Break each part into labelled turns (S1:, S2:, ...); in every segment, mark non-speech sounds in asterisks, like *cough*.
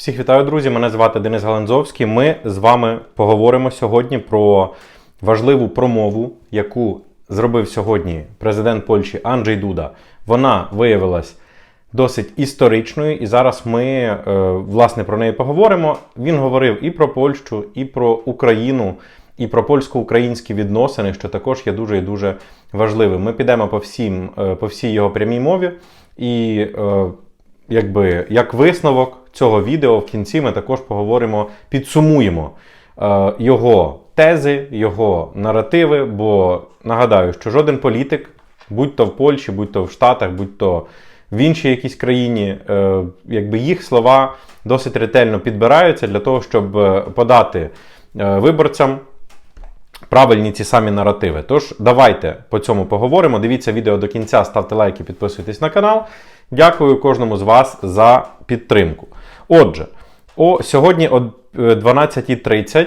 S1: Всіх вітаю, друзі! Мене звати Денис Галанзовський. Ми з вами поговоримо сьогодні про важливу промову, яку зробив сьогодні президент Польщі Анджей Дуда. Вона виявилась досить історичною, і зараз ми е, власне про неї поговоримо. Він говорив і про Польщу, і про Україну, і про польсько-українські відносини, що також є дуже і дуже важливим. Ми підемо по всім, е, по всій його прямій мові і. е, якби як висновок цього відео в кінці ми також поговоримо, підсумуємо е, його тези, його наративи. Бо нагадаю, що жоден політик, будь то в Польщі, будь то в Штатах, будь то в іншій якійсь країні, е, якби їх слова досить ретельно підбираються для того, щоб е, подати е, виборцям. Правильні ці самі наративи. Тож, давайте по цьому поговоримо. Дивіться відео до кінця, ставте лайки, підписуйтесь на канал. Дякую кожному з вас за підтримку. Отже, о, сьогодні о е, 12.30,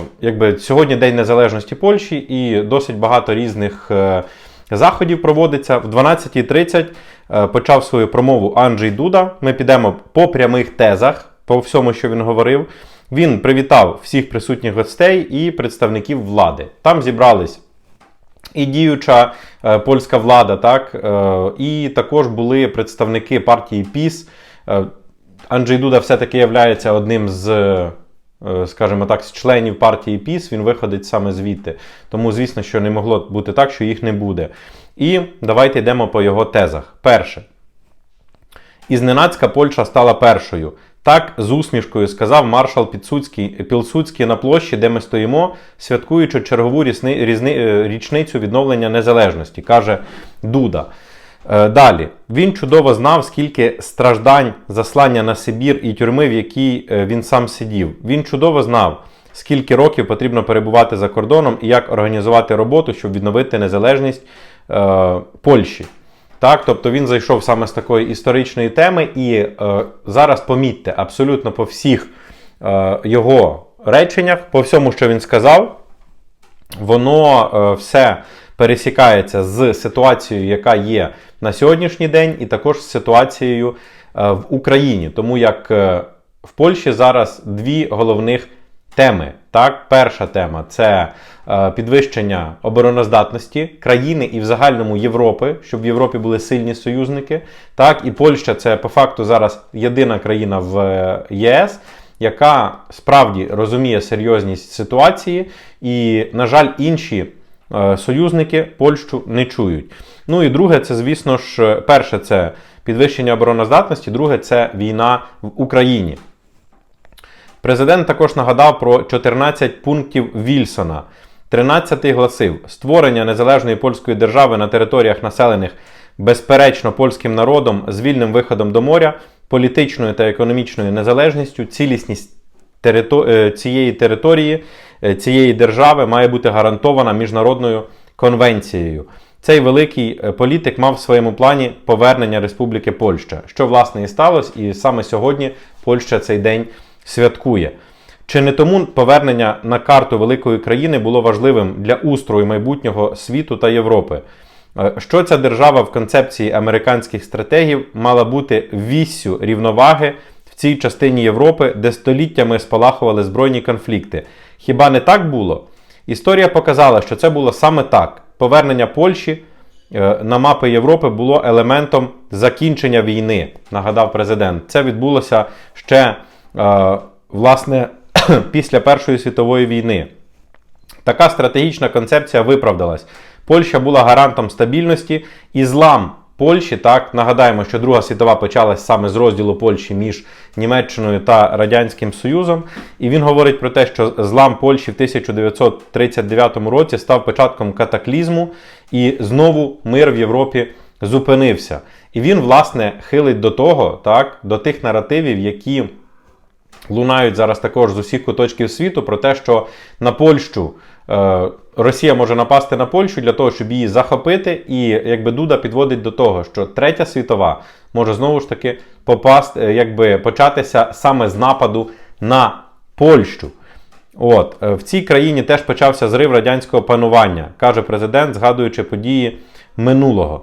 S1: е, якби сьогодні День Незалежності Польщі, і досить багато різних е, заходів проводиться. В 12.30 е, почав свою промову Анджей Дуда. Ми підемо по прямих тезах, по всьому, що він говорив. Він привітав всіх присутніх гостей і представників влади. Там зібрались і діюча е, польська влада, так, е, і також були представники партії ПІС. Е, Анджей Дуда все-таки є одним з, е, скажімо так, з членів партії ПІС, він виходить саме звідти. Тому, звісно, що не могло бути так, що їх не буде. І давайте йдемо по його тезах. Перше. І зненацька Польща стала першою. Так з усмішкою сказав маршал Підсуцький, Пілсуцький на площі, де ми стоїмо, святкуючи чергову е, річницю відновлення незалежності, каже Дуда. Е, Далі він чудово знав, скільки страждань, заслання на Сибір і тюрми, в якій е, він сам сидів. Він чудово знав, скільки років потрібно перебувати за кордоном і як організувати роботу, щоб відновити незалежність е, Польщі. Так, тобто він зайшов саме з такої історичної теми, і е, зараз помітьте, абсолютно по всіх е, його реченнях, по всьому, що він сказав, воно е, все пересікається з ситуацією, яка є на сьогоднішній день, і також з ситуацією е, в Україні. Тому як е, в Польщі зараз дві головних теми. Так, перша тема це е, підвищення обороноздатності країни і в загальному Європи, щоб в Європі були сильні союзники. Так, і Польща це по факту зараз єдина країна в ЄС, яка справді розуміє серйозність ситуації, і, на жаль, інші союзники Польщу не чують. Ну і друге, це, звісно ж, перше це підвищення обороноздатності, друге це війна в Україні. Президент також нагадав про 14 пунктів Вільсона. 13 гласив: створення незалежної польської держави на територіях населених безперечно польським народом з вільним виходом до моря, політичною та економічною незалежністю, цілісність терито... е, цієї території, е, цієї держави має бути гарантована міжнародною конвенцією. Цей великий е, політик мав в своєму плані повернення Республіки Польща, що власне і сталося, і саме сьогодні Польща цей день святкує. Чи не тому повернення на карту великої країни було важливим для устрою майбутнього світу та Європи? Е, Що ця держава в концепції американських стратегів мала бути віссю рівноваги в цій частині Європи, де століттями спалахували збройні конфлікти? Хіба не так було? Історія показала, що це було саме так. Повернення Польщі е, на мапи Європи було елементом закінчення війни, нагадав президент. Це відбулося ще е, власне *clears throat* після Першої світової війни. Така стратегічна концепція виправдалась. Польща була гарантом стабільності і злам Польщі. Так нагадаємо, що Друга світова почалась саме з розділу Польщі між Німеччиною та Радянським Союзом. І він говорить про те, що злам Польщі в 1939 році став початком катаклізму, і знову мир в Європі зупинився. І він, власне, хилить до того, так, до тих наративів, які лунають зараз також з усіх куточків світу про те, що на Польщу Росія може напасти на Польщу для того, щоб її захопити, і якби Дуда підводить до того, що третя світова може знову ж таки попасти, е, якби початися саме з нападу на Польщу. От е, в цій країні теж почався зрив радянського панування, каже президент, згадуючи події минулого.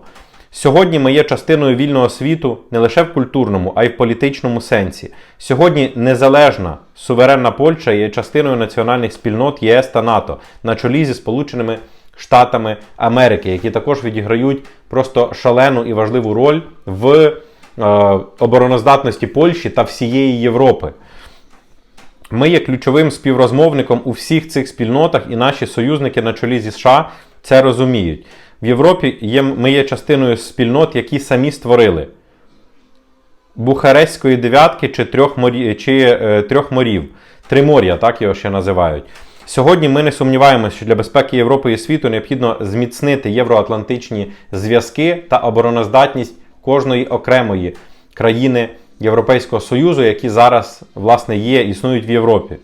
S1: Сьогодні ми є частиною вільного світу не лише в культурному, а й в політичному сенсі. Сьогодні незалежна суверенна Польща є частиною національних спільнот ЄС та НАТО на чолі зі Сполученими Штатами Америки, які також відіграють просто шалену і важливу роль в е, обороноздатності Польщі та всієї Європи. Ми є ключовим співрозмовником у всіх цих спільнотах, і наші союзники на чолі зі США це розуміють. В Європі є, ми є частиною спільнот, які самі створили Бухарестської дев'ятки чи трьох, морі, чи, е, трьох морів. Тримор'я, так його ще називають. Сьогодні ми не сумніваємося, що для безпеки Європи і світу необхідно зміцнити євроатлантичні зв'язки та обороноздатність кожної окремої країни Європейського Союзу, які зараз власне є, існують в Європі.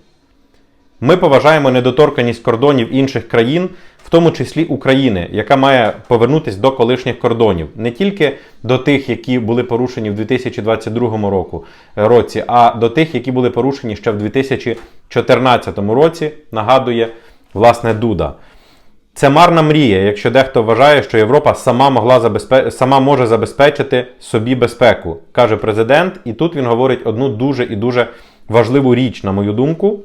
S1: Ми поважаємо недоторканість кордонів інших країн, в тому числі України, яка має повернутися до колишніх кордонів, не тільки до тих, які були порушені в 2022 року, році, а до тих, які були порушені ще в 2014 році, нагадує власне Дуда. Це марна мрія, якщо дехто вважає, що Європа сама могла забезпе... сама може забезпечити собі безпеку, каже президент. І тут він говорить одну дуже і дуже важливу річ, на мою думку.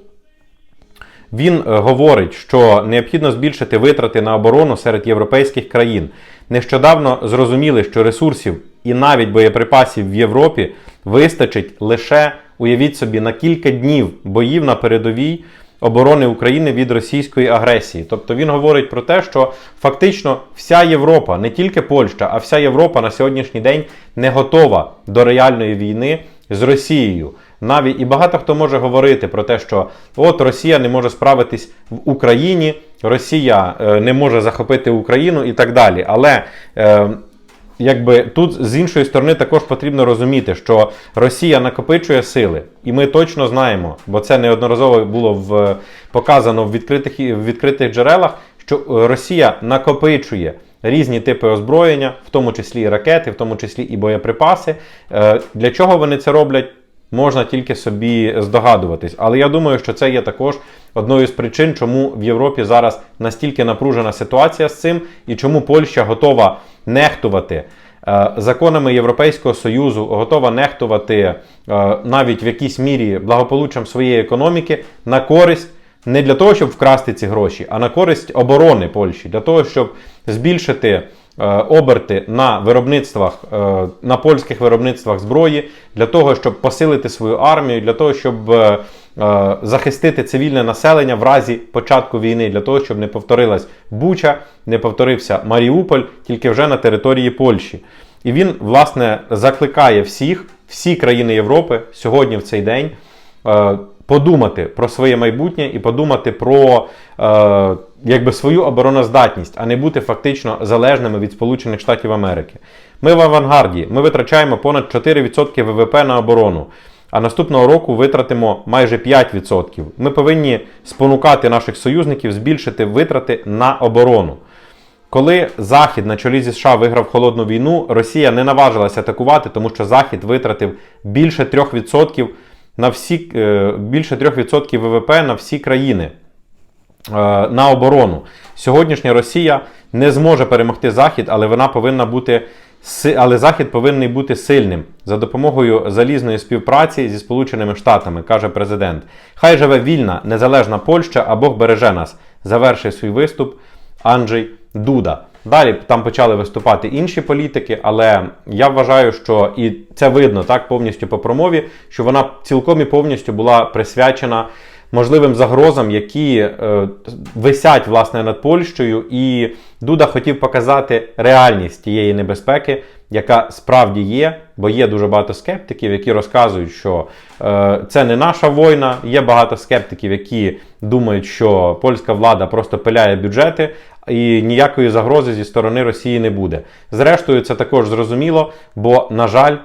S1: Він е, говорить, що необхідно збільшити витрати на оборону серед європейських країн. Нещодавно зрозуміли, що ресурсів і навіть боєприпасів в Європі вистачить лише, уявіть собі, на кілька днів боїв на передовій оборони України від російської агресії. Тобто він говорить про те, що фактично вся Європа, не тільки Польща, а вся Європа на сьогоднішній день не готова до реальної війни з Росією. Навіть і багато хто може говорити про те, що от Росія не може справитись в Україні, Росія е, не може захопити Україну і так далі. Але е, якби тут з іншої сторони також потрібно розуміти, що Росія накопичує сили, і ми точно знаємо, бо це неодноразово було в показано в відкритих в відкритих джерелах, що е, Росія накопичує. Різні типи озброєння, в тому числі і ракети, в тому числі і боєприпаси. Е, Для чого вони це роблять? Можна тільки собі здогадуватись. Але я думаю, що це є також одною з причин, чому в Європі зараз настільки напружена ситуація з цим, і чому Польща готова нехтувати. е, Законами Європейського Союзу готова нехтувати е, навіть в якійсь мірі благополуччям своєї економіки на користь не для того, щоб вкрасти ці гроші, а на користь оборони Польщі, для того, щоб збільшити оберти на виробництвах, е, на польських виробництвах зброї для того, щоб посилити свою армію, для того, щоб е, захистити цивільне населення в разі початку війни, для того, щоб не повторилась Буча, не повторився Маріуполь, тільки вже на території Польщі. І він, власне, закликає всіх, всі країни Європи сьогодні в цей день подумати про своє майбутнє і подумати про е, якби свою обороноздатність, а не бути фактично залежними від Сполучених Штатів Америки. Ми в авангарді, ми витрачаємо понад 4% ВВП на оборону. А наступного року витратимо майже 5%. Ми повинні спонукати наших союзників збільшити витрати на оборону. Коли Захід на чолі зі США виграв холодну війну, Росія не наважилася атакувати, тому що Захід витратив більше 3% на всі е, більше 3% ВВП на всі країни е, на оборону. Сьогоднішня Росія не зможе перемогти Захід, але вона повинна бути але Захід повинен бути сильним за допомогою залізної співпраці зі Сполученими Штатами, каже президент. Хай живе вільна, незалежна Польща, а Бог береже нас. Завершив свій виступ Анджей Дуда. Далі там почали виступати інші політики, але я вважаю, що і це видно так повністю по промові, що вона цілком і повністю була присвячена можливим загрозам, які е, висять власне над Польщею, і Дуда хотів показати реальність тієї небезпеки, яка справді є, бо є дуже багато скептиків, які розказують, що е, це не наша війна. Є багато скептиків, які думають, що польська влада просто пиляє бюджети. І ніякої загрози зі сторони Росії не буде. Зрештою, це також зрозуміло, бо, на жаль,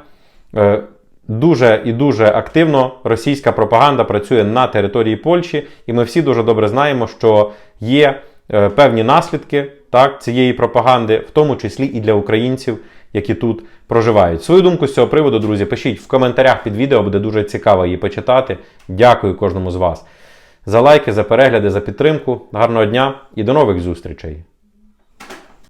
S1: е, Дуже і дуже активно російська пропаганда працює на території Польщі, і ми всі дуже добре знаємо, що є е, певні наслідки так, цієї пропаганди, в тому числі і для українців, які тут проживають. Свою думку з цього приводу, друзі, пишіть в коментарях під відео, буде дуже цікаво її почитати. Дякую кожному з вас за лайки, за перегляди, за підтримку. Гарного дня і до нових зустрічей!